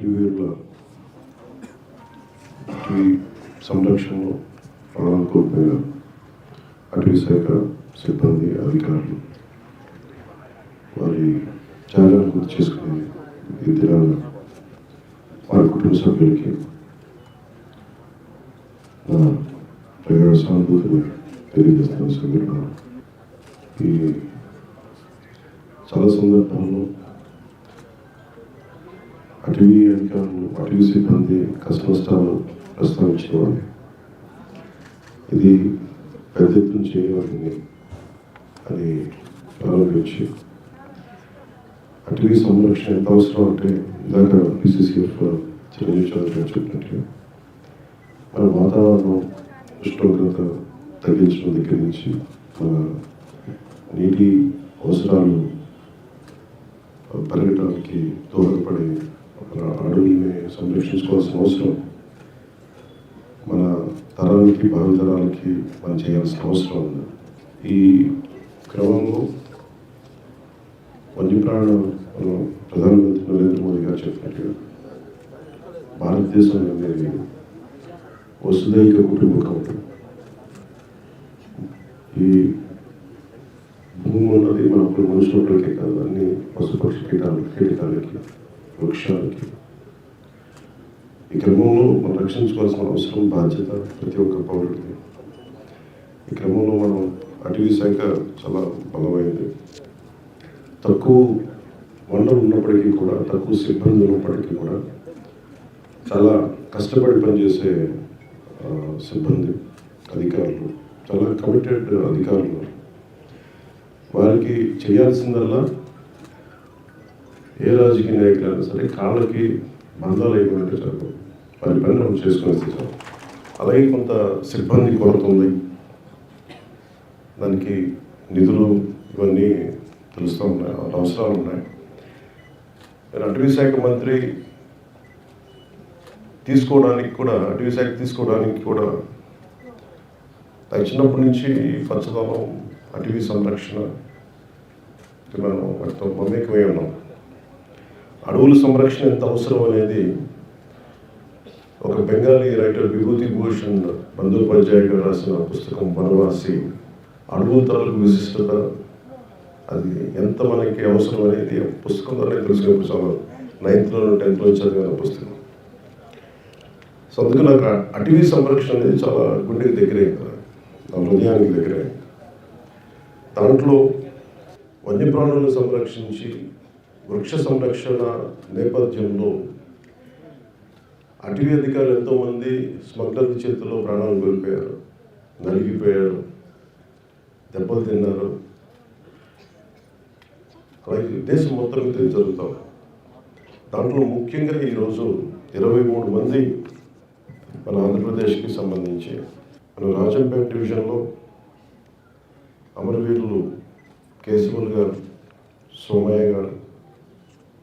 అటవీరుల అటవీ సంరక్షణలో ప్రాణాలు కోల్పోయిన అటవీ శాఖ సిబ్బంది అధికారులు వారి త్యాగాలను గుర్తు చేసుకునే ఈ దినాన వారి కుటుంబ సభ్యులకి నా ప్రగాఢ సానుభూతిని తెలియజేస్తున్న సభ్యులు ఈ చాలా సందర్భాల్లో అటవీ అధికారులు అటవీ సిబ్బంది కష్ట నష్టాలు ప్రస్తావించేవాడిని ఇది పెద్ద ఎత్తున చేయవాలని అది ప్రారంభించి అటవీ సంరక్షణ ఎంత అవసరం అంటే ఇందాక పిసిసిఎఫ్ చిరంజీవి చౌదరి చెప్పినట్టు మన వాతావరణం ఉష్ణోగ్రత తగ్గించడం దగ్గర నుంచి మన నీటి అవసరాలు పెరగటానికి దోహదపడే అడవుల్ని సంరక్షించుకోవాల్సిన అవసరం. మన తరాలకి భావితరాలకి మనం చేయాల్సిన అవసరం. ఉంది ఈ క్రమంలో వన్యప్రాణ మనం ప్రధానమంత్రి నరేంద్ర మోదీ గారు చెప్పినట్టుగా భారతదేశం అనేది వసుదైక కుటుంబకం. ఈ భూమి ఉన్నది మన ఇప్పుడు మనుషులకే కాదు అన్ని పశుపక్షి కీటాలు కీటకాలకి వృక్షాలు ఈ క్రమంలో మనం రక్షించుకోవాల్సిన అవసరం బాధ్యత ప్రతి ఒక్క పౌరుడికి. ఈ క్రమంలో మనం అటవీ శాఖ చాలా బలమైంది. తక్కువ వనరులు ఉన్నప్పటికీ కూడా తక్కువ సిబ్బంది ఉన్నప్పటికీ కూడా చాలా కష్టపడి పనిచేసే సిబ్బంది అధికారులు చాలా కమిటెడ్ అధికారులు. వారికి చేయాల్సిందల్లా ఏ రాజకీయ నాయకులైనా సరే కాళ్ళకి బంధాలు అయిపోయినట్టు చాలు వారి పని మనం చేసుకునే చాలు అలాగే కొంత సిబ్బంది కొరత ఉంది. దానికి నిధులు ఇవన్నీ తెలుస్తూ ఉన్నాయి అవసరాలు ఉన్నాయి. నేను అటవీ శాఖ మంత్రి తీసుకోవడానికి కూడా అటవీ శాఖ తీసుకోవడానికి కూడా నాకు చిన్నప్పటి నుంచి పచ్చదనం అటవీ సంరక్షణ ఇది మనం వాటితో మమేకమై ఉన్నాం. అడవుల సంరక్షణ ఎంత అవసరం అనేది ఒక బెంగాలీ రైటర్ విభూతి భూషణ్ బందోపాధ్యాయ గారు రాసిన పుస్తకం వనవాసి. అడవుల తరలకు విశిష్టత అది ఎంత మనకి అవసరం అనేది పుస్తకం ద్వారా తెలుసుకునే చాలా నైన్త్లో టెన్త్లో చదివిన పుస్తకం. సో అందుకు నాకు అటవీ సంరక్షణ అనేది చాలా గుండెకి దగ్గరే కదా నా హృదయానికి దగ్గరే. దాంట్లో వన్యప్రాణులను సంరక్షించి వృక్ష సంరక్షణ నేపథ్యంలో అటవీ అధికారులు ఎంతోమంది స్మగ్లర్ల చేతిలో ప్రాణాలు కోల్పోయారు నలిగిపోయారు దెబ్బలు తిన్నారు. అలాగే దేశం మొత్తం మీద ఇది జరుగుతాం దాంట్లో ముఖ్యంగా ఈరోజు ఇరవై మూడు మంది మన ఆంధ్రప్రదేశ్కి సంబంధించి మన రాజంపేట డివిజన్లో అమరవీరులు కేశవులు గారు సోమయ్య గారు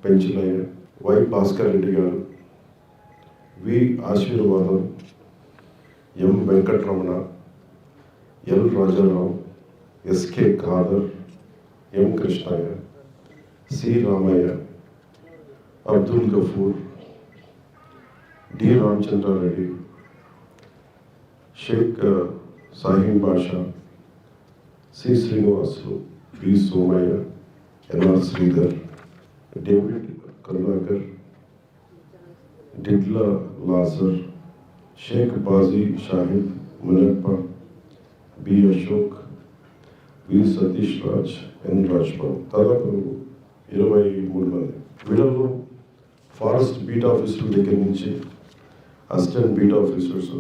పెంచిలయ్య వై భాస్కర్ రెడ్డి గారు V Ashirvadam M Venkataramana L Rajarao SK Khader M Krishnaiah C Ramaiah Abdul Gafoor D Ramachandrareddy Shaik Sahim Basha C Srinivasulu B Somaiah NR Sridhar David Karunakar Didla Lazar Shaik Baji Shahid Munappa B Ashok V Satish Raj N Rajbabu దాదాపు ఇరవై మూడు మంది వీళ్ళలో forest beat officer దగ్గర నుంచి assistant beat officers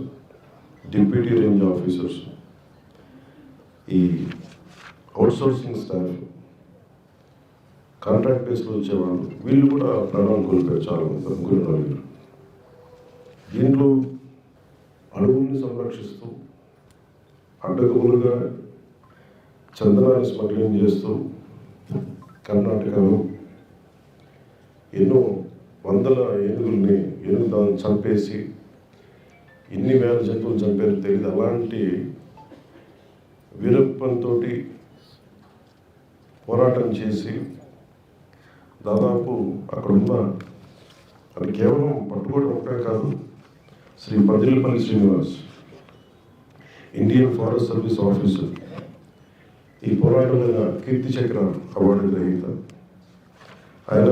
deputy range officers ఈ outsourcing staff contract బేస్లో వచ్చేవాళ్ళు వీళ్ళు కూడా ప్రాణాలు కోల్పోయారు చాలామంది ముగ్గురు నలుగురు దీంట్లో అడవుల్ని సంరక్షిస్తూ అడ్డగోలుగా చందనాన్ని స్మగ్లింగ్ చేస్తూ కర్ణాటకలో ఎన్నో వందల ఏనుగుల్ని ఏనుగు దాన్ని చంపేసి ఎన్ని వేల జంతువులు చంపారో తెలియదు అలాంటి వీరప్పంతో పోరాటం చేసి దాదాపు అక్కడున్న అది కేవలం పట్టుకోవడం ఒకటే కాదు Shri Padilapalli Srinivas Indian forest service officer ఈ పోరాటమైన కీర్తి చక్ర అవార్డు గ్రహీత ఆయన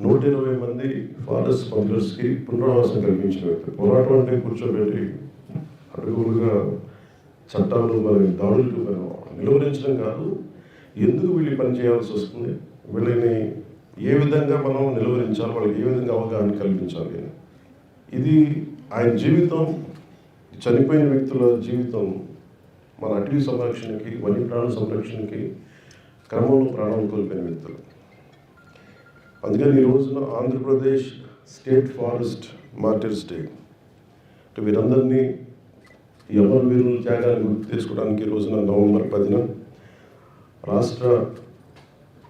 నూట ఇరవై మంది ఫారెస్ట్ స్మగ్లర్స్కి పునరావాసం కల్పించిన వ్యక్తి. పోరాటం అంటే కూర్చోబెట్టి అడుగులుగా చట్టాలు మరి దాడులు నిలువరించడం కాదు ఎందుకు వీళ్ళు పని చేయాల్సి వస్తుంది? వీళ్ళని ఏ విధంగా మనం నిలువరించాలి వాళ్ళకి ఏ విధంగా అవగాహన కల్పించాలి అని. ఇది ఆయన జీవితం చనిపోయిన వ్యక్తుల జీవితం మన అటవీ సంరక్షణకి వన్యప్రాణ సంరక్షణకి క్రమంలో ప్రాణాలు కోల్పోయిన వ్యక్తులు. అందుకని ఈ రోజున Andhra Pradesh state forest martyrs day. అంటే వీరందరినీ ఈ అమర వీరుల త్యాగాన్ని గుర్తు చేసుకోవడానికి ఈ రోజున నవంబర్ పదిన రాష్ట్ర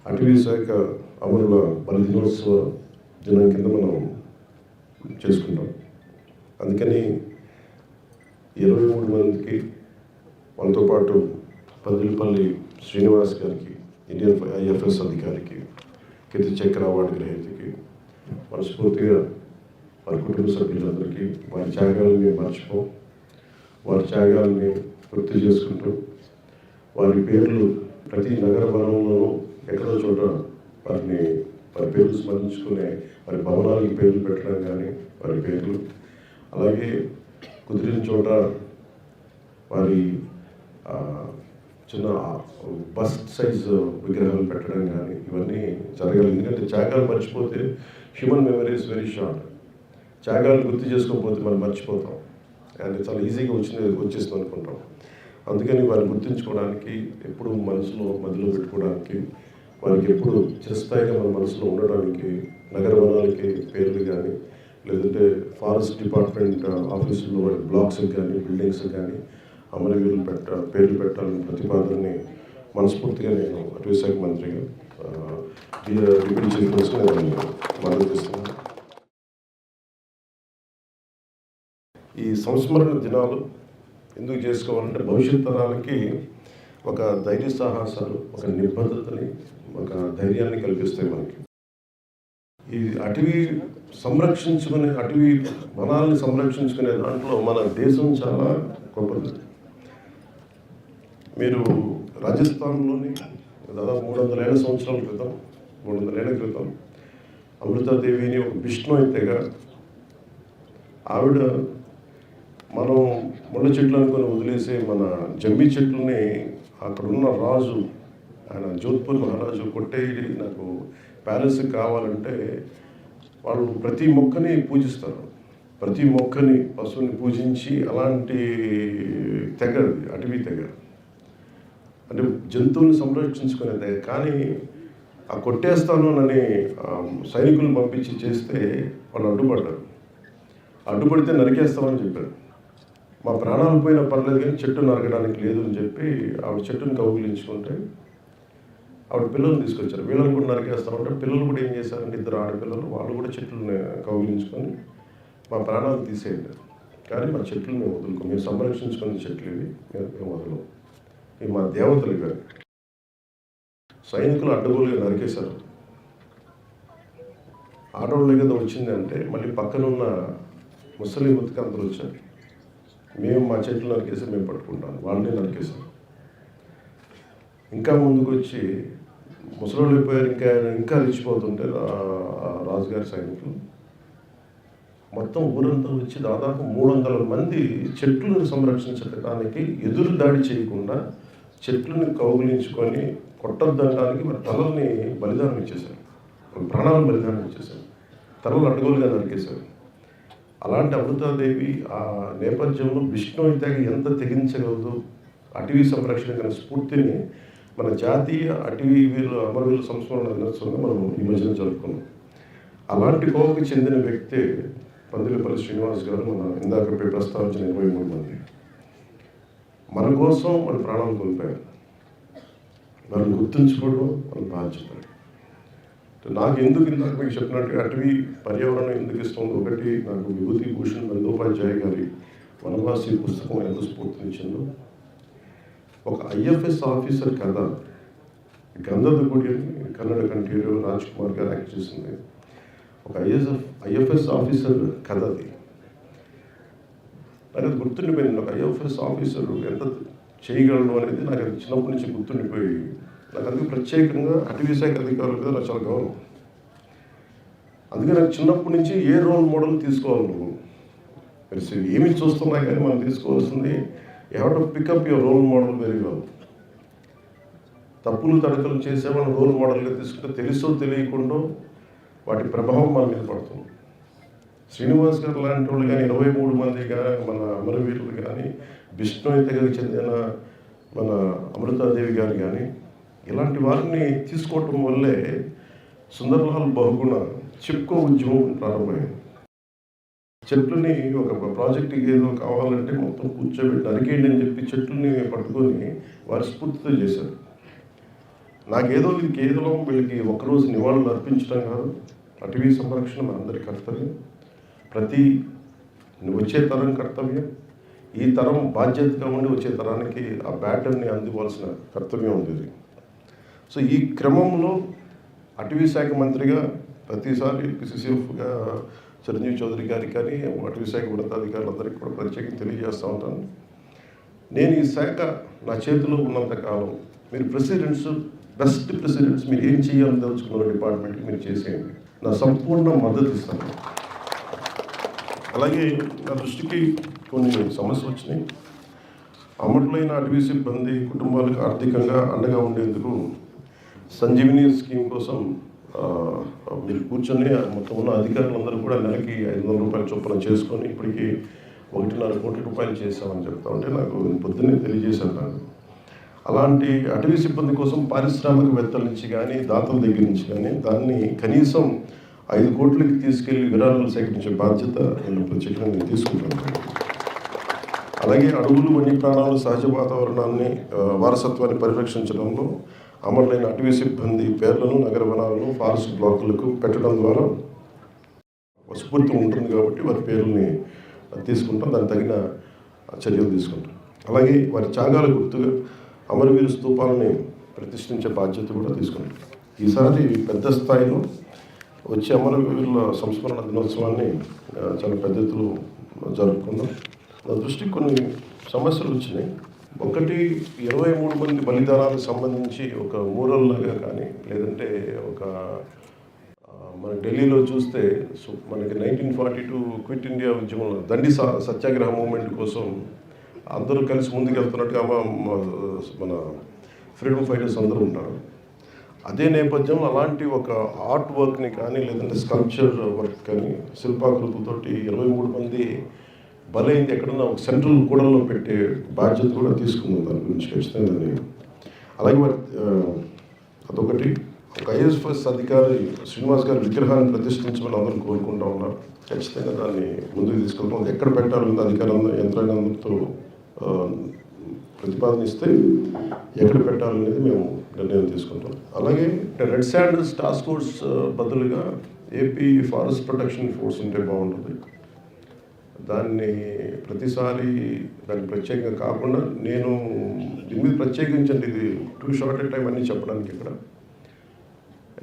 అటవీ శాఖ అమరుల బలిదినోత్సవ దినం కింద మనం చేసుకుంటాం. అందుకని ఇరవై మూడు మందికి మనతో పాటు పదిలిపల్లి శ్రీనివాస్ గారికి ఇండియన్ ఐఎఫ్ఎస్ అధికారికి కీర్తి చక్ర అవార్డు గ్రహీతకి మనస్ఫూర్తిగా వారి కుటుంబ సభ్యులందరికీ వారి త్యాగాలని మర్చిపో వారి త్యాగాలని గుర్తు చేసుకుంటూ వారి పేర్లు ప్రతి నగర వనంలోనూ వారి పేర్లు స్మరించుకునే వారి భవనాలకి పేర్లు పెట్టడం కానీ వారి పేర్లు. అలాగే కుదిరిన చోట వారి చిన్న బస్ సైజ్ విగ్రహాలు పెట్టడం కానీ ఇవన్నీ జరగాలి. ఎందుకంటే త్యాగాలు మర్చిపోతే human memory is very short త్యాగాలు గుర్తు చేసుకోకపోతే మనం మర్చిపోతాం. అండ్ చాలా ఈజీగా వచ్చింది వచ్చేస్తుంది అనుకుంటాం. అందుకని వారిని గుర్తుంచుకోవడానికి ఎప్పుడు మనసులో మధ్యలో పెట్టుకోవడానికి వారికి ఎప్పుడు చిరస్థాయిగా మన మనసులో ఉండడానికి నగర వనాలకి పేర్లు కానీ లేదంటే ఫారెస్ట్ డిపార్ట్మెంట్ ఆఫీసుల్లో వారి బ్లాక్స్ కానీ బిల్డింగ్స్ కానీ అమరవీరులు పెట్ట పేర్లు పెట్టాలని ప్రతిపాదనని మనస్ఫూర్తిగా నేను అటవీ శాఖ మంత్రిగా డిప్యూటీ చీఫ్ మినిస్టర్ నేను మద్దతు ఇస్తున్నాను ఈ సంస్మరణ దినాలు ఎందుకు చేసుకోవాలంటే భవిష్యత్ తరాలకి ఒక ధైర్య సాహసాలు ఒక నిబద్ధతని ఒక ధైర్యాన్ని కల్పిస్తాయి మనకి. ఈ అటవీ సంరక్షించుకునే అటవీ వనాలని సంరక్షించుకునే దాంట్లో మన దేశం చాలా గొప్పది. మీరు రాజస్థాన్లోని దాదాపు మూడు వందల ఏళ్ళ సంవత్సరాల క్రితం మూడు వందల ఏళ్ళ క్రితం అమృతాదేవిని ఒక విష్ణు అయితేగా ఆవిడ మనం ముళ్ళ చెట్లు అనుకొని వదిలేసే మన జమ్మి చెట్లని అక్కడున్న రాజు ఆయన జోధ్పూర్ మహారాజు కొట్టేది నాకు ప్యాలెస్ కావాలంటే వాళ్ళు ప్రతి మొక్కని పూజిస్తారు. ప్రతి మొక్కని పశువుని పూజించి అలాంటి తెగ అటవీ తెగ. అంటే జంతువుని సంరక్షించుకునేదే కానీ ఆ కొట్టేస్తాను అని సైనికులు సైనికులను పంపించి చేస్తే వాళ్ళు అడ్డుపడ్డారు. అడ్డుపడితే నరికేస్తామని చెప్పారు. మా ప్రాణాలు పోయినా పర్లేదు కానీ చెట్టు నరకడానికి లేదు అని చెప్పి ఆవిడ చెట్టుని కౌగిలించుకుంటే ఆవిడ పిల్లల్ని తీసుకొచ్చారు. వీళ్ళని కూడా నరికేస్తామంటే పిల్లలు కూడా ఏం చేశారంటే ఇద్దరు ఆడపిల్లలు వాళ్ళు కూడా చెట్లను కౌగిలించుకొని మా ప్రాణాలు తీసేయండి. కానీ మా చెట్లు మేము వదులుకో. మేము సంరక్షించుకున్న చెట్లు ఇవి. మేము వదలం ఇవి మా దేవతలు ఇవి. సైనికులు అడ్డగోలుగా నరికేశారు. ఆడవాళ్ళ కదా వచ్చిందంటే మళ్ళీ పక్కనున్న ముసలి అందరూ వచ్చారు. మేము మా చెట్లు నరికేసి మేము పట్టుకుంటాం. వాళ్ళని నరికేసాం ఇంకా ముందుకు వచ్చి ముసలోళ్ళు పోయారు ఇంకా ఇంకా రెచ్చిపోతుంటే రాజుగారి సైనికులు మొత్తం ఊరంతా వచ్చి దాదాపు మూడు వందల మంది చెట్లను సంరక్షించడానికి ఎదురు దాడి చేయకుండా చెట్లను కౌగులించుకొని కొట్టొద్దనడానికి మరి తలల్ని బలిదానం ఇచ్చేశారు. ప్రాణాలను బలిదానం ఇచ్చేశారు. తలలు అడ్డగోలుగా నరికేశారు. అలాంటి అమృతాదేవి ఆ నేపథ్యంలో విష్ణు అయితే ఎంత తెగించగలదు? అటవీ సంరక్షణ కన్నా స్ఫూర్తిని మన జాతీయ అటవీ వీరుల అమరవీరుల సంస్మరణ దినోత్సవంగా మనం ఈ మధ్యన జరుపుకున్నాం. అలాంటి కోవకు చెందిన వ్యక్తే పందిలపల్లి శ్రీనివాస్ గారు మన ఇందాక ప్రస్తావించిన ఇరవై మూడు మంది. మన కోసం మన ప్రాణాలు కోల్పోయారు. వారిని గుర్తుంచుకోవడం మన బాధ్యత. నాకు ఎందుకు ఇందాక మీకు చెప్పినట్టుగా అటవీ పర్యావరణం ఎందుకు ఇస్తుంది ఒకటి నాకు విభూతి భూషణ్ బందోపాధ్యాయ గారి వనవాసి పుస్తకం ఎంత స్ఫూర్తినిచ్చిందో. ఒక ఐఎఫ్ఎస్ ఆఫీసర్ కథ గంధదగుడి అని కన్నడ కంఠీలో రాజ్ కుమార్ గారు యాక్ట్ చేసింది. ఒక ఐఎస్ఎఫ్ ఐఎఫ్ఎస్ ఆఫీసర్ కథ అది. నాకు అది గుర్తుండిపోయింది. ఒక ఐఎఫ్ఎస్ ఆఫీసర్ ఎంత చేయగలడు అనేది నాకు అది చిన్నప్పటి నుంచి గుర్తుండిపోయి అందుకు ప్రత్యేకంగా అటవీ శాఖ అధికారుల మీద నాకు చాలా గౌరవం. అందుకే నాకు చిన్నప్పటి నుంచి ఏ రోల్ మోడల్ తీసుకోవాలి నువ్వు? మరి ఏమి చూస్తున్నా కానీ మనం తీసుకోవాల్సింది ఎవడ pick up your role model very well తప్పులు తడకలు చేసే మనం రోల్ మోడల్గా తీసుకుంటే తెలుసో తెలియకుండా వాటి ప్రభావం మన మీద పడుతుంది. శ్రీనివాస్ గారు లాంటి వాళ్ళు కానీ ఇరవై మూడు మంది కానీ మన అమరవీరులు కానీ విష్ణు తెగకు చెందిన మన అమృతాదేవి గారు కానీ ఇలాంటి వారిని తీసుకోవటం వల్లే సుందర్లాల్ బహుగుణ చిప్కో ఉద్యమం ప్రారంభమైంది. చెట్లని ఒక ప్రాజెక్ట్ ఏదో కావాలంటే మొత్తం కూర్చోబెట్టి అరికేయండి అని చెప్పి చెట్లని పట్టుకొని వారి స్ఫూర్తితో చేశారు. నాకేదో ఇది కేవలం వీళ్ళకి ఒకరోజు నివాళులు అర్పించడం కాదు అటవీ సంరక్షణ మనందరి కర్తవ్యం. ప్రతి వచ్చే తరం కర్తవ్యం. ఈ తరం బాధ్యతగా ఉండి వచ్చే తరానికి ఆ బ్యాటర్ని అందివ్వాల్సిన కర్తవ్యం ఉంది సో ఈ క్రమంలో అటవీ శాఖ మంత్రిగా ప్రతిసారి పిసిసిఎఫ్గా చిరంజీవి చౌదరి గారికి కానీ అటవీ శాఖ ఉన్నతాధికారులందరికీ కూడా ప్రత్యేకంగా తెలియజేస్తూ ఉంటాను. నేను ఈ శాఖ నా చేతిలో ఉన్నంత కాలం మీరు ప్రెసిడెంట్స్ బెస్ట్ ప్రెసిడెంట్స్ మీరు ఏం చేయాలని తెలుసుకున్న డిపార్ట్మెంట్కి మీరు చేసేయండి. నా సంపూర్ణ మద్దతు ఇస్తాను. అలాగే నా దృష్టికి కొన్ని సమస్యలు వచ్చినాయి. అమ్మట్లైన అటవీ సిబ్బంది కుటుంబాలకు ఆర్థికంగా అండగా ఉండేందుకు సంజీవిని స్కీమ్ కోసం మీరు కూర్చొని మొత్తం ఉన్న అధికారులందరూ కూడా నెలకి ఐదు వందల రూపాయల చొప్పున చేసుకొని ఇప్పటికీ ఒకటిన్నర కోట్ల రూపాయలు చేశామని చెప్తా ఉంటే నాకు పొద్దున్నే తెలియజేశాను నాకు అలాంటి అటవీ సిబ్బంది కోసం పారిశ్రామికవేత్తల నుంచి కానీ దాతల దగ్గర నుంచి కానీ దాన్ని కనీసం ఐదు కోట్లకి తీసుకెళ్ళి విరాళాలు సేకరించే బాధ్యత నేను ప్రత్యేకంగా తీసుకుంటాను అలాగే అడవులు వన్యప్రాణాలు సహజ వాతావరణాన్ని వారసత్వాన్ని పరిరక్షించడంలో అమరులైన అటవీ సిబ్బంది పేర్లను నగర వనాలను ఫారెస్ట్ బ్లాకులకు పెట్టడం ద్వారా స్ఫూర్తి ఉంటుంది కాబట్టి వారి పేర్లని తీసుకుంటాం. దానికి తగిన చర్యలు తీసుకుంటాం. అలాగే వారి త్యాగాల గుర్తుగా అమరవీరు స్థూపాలని ప్రతిష్ఠించే బాధ్యత కూడా తీసుకుంటాం. ఈసారి పెద్ద స్థాయిలో వచ్చే అమరవీరుల సంస్మరణ దినోత్సవాన్ని చాలా పెద్ద ఎత్తులో జరుపుకుందాం. నా దృష్టికి కొన్ని సమస్యలు వచ్చినాయి. ఒకటి ఇరవై మూడు మంది బలిదానాలకు సంబంధించి ఒక మూరల్ లాగా కానీ లేదంటే ఒక మన ఢిల్లీలో చూస్తే సో మనకి nineteen forty two quit India ఉద్యమంలో దండి స- సత్యాగ్రహ మూమెంట్ కోసం అందరూ కలిసి ముందుకెళ్తున్నట్టుగా మన ఫ్రీడమ్ ఫైటర్స్ అందరూ ఉంటారు. అదే నేపథ్యంలో అలాంటి ఒక ఆర్ట్ వర్క్ని కానీ లేదంటే స్కల్ప్చర్ వర్క్ కానీ శిల్పాకృతులతోటి ఇరవై మూడు మంది బలైంది ఎక్కడన్నా ఒక సెంట్రల్ కూడల్లో పెట్టే బాధ్యత కూడా తీసుకుందాం దాని గురించి ఖచ్చితంగా దాన్ని అలాగే మరి అదొకటి. ఒక ఐఎస్ఎస్ అధికారి శ్రీనివాస్ గారి విగ్రహాన్ని ప్రతిష్ఠించమని అందరూ కోరుకుంటా ఉన్నారు. ఖచ్చితంగా దాన్ని ముందుకు తీసుకెళ్తాం. ఎక్కడ పెట్టాలన్నది అధికారం యంత్రాంగంతో ప్రతిపాదనిస్తే ఎక్కడ పెట్టాలనేది మేము నిర్ణయం తీసుకుంటాం. అలాగే రెడ్ శాండల్స్ టాస్క్ ఫోర్స్ బదులుగా ఏపీ ఫారెస్ట్ ప్రొటెక్షన్ ఫోర్స్ ఉంటే బాగుంటుంది. దాన్ని ప్రతిసారి దాన్ని ప్రత్యేకంగా కాకుండా నేను దీని మీద ప్రత్యేకించండి ఇది టూ షార్ట్ టైం అన్నీ చెప్పడానికి ఇక్కడ.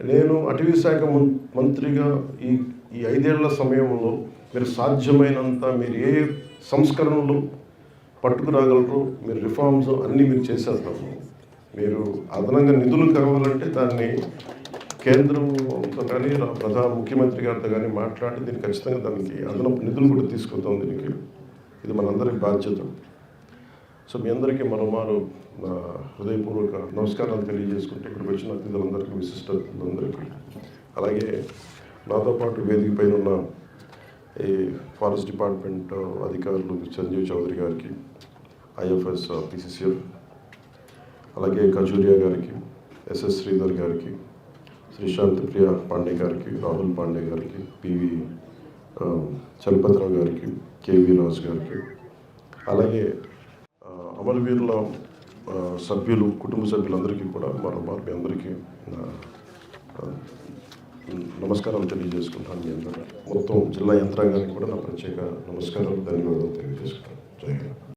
నేను అటవీ శాఖ మం- మంత్రిగా ఈ ఈ ఐదేళ్ళ సమయంలో మీరు సాధ్యమైనంత మీరు ఏ సంస్కరణలు పట్టుకురాగలరు మీరు రిఫార్మ్స్ అన్నీ మీరు చేసేస్తారు మీరు అదనంగా నిధులు కావాలంటే దాన్ని కేంద్రం కానీ ప్రధాన ముఖ్యమంత్రి గారితో కానీ మాట్లాడి దీన్ని ఖచ్చితంగా దానికి అదనపు నిధులు కూడా తీసుకుంటాం దీనికి. ఇది మనందరికి బాధ్యత. సో మీ అందరికీ మరోమారు నా హృదయపూర్వక నమస్కారాలు తెలియజేసుకుంటే ఇక్కడికి వచ్చిన అతిథులందరికీ విశిష్ట అతిథులందరికీ అలాగే నాతో పాటు వేదిక పైన ఉన్న ఈ ఫారెస్ట్ డిపార్ట్మెంట్ అధికారులు సంజీవ్ చౌదరి గారికి ఐఎఫ్ఎస్ పిసిసిఎఫ్ అలాగే ఖజూరియా గారికి ఎస్ఎస్ శ్రీధర్ గారికి శ్రీశాంత్ ప్రియ పాండే గారికి రాహుల్ పాండే గారికి పివి చలపతిరావు గారికి కేవీ రాజు గారికి అలాగే ఆ, అమరవీరుల సభ్యులు కుటుంబ సభ్యులందరికీ కూడా మరో మారు మీ అందరికీ నమస్కారాలు తెలియజేసుకుంటాను మీ అందరూ మొత్తం జిల్లా యంత్రాంగానికి కూడా నా ప్రత్యేక నమస్కారాలు ధన్యవాదాలు తెలియజేసుకుంటాను. జై హింద్.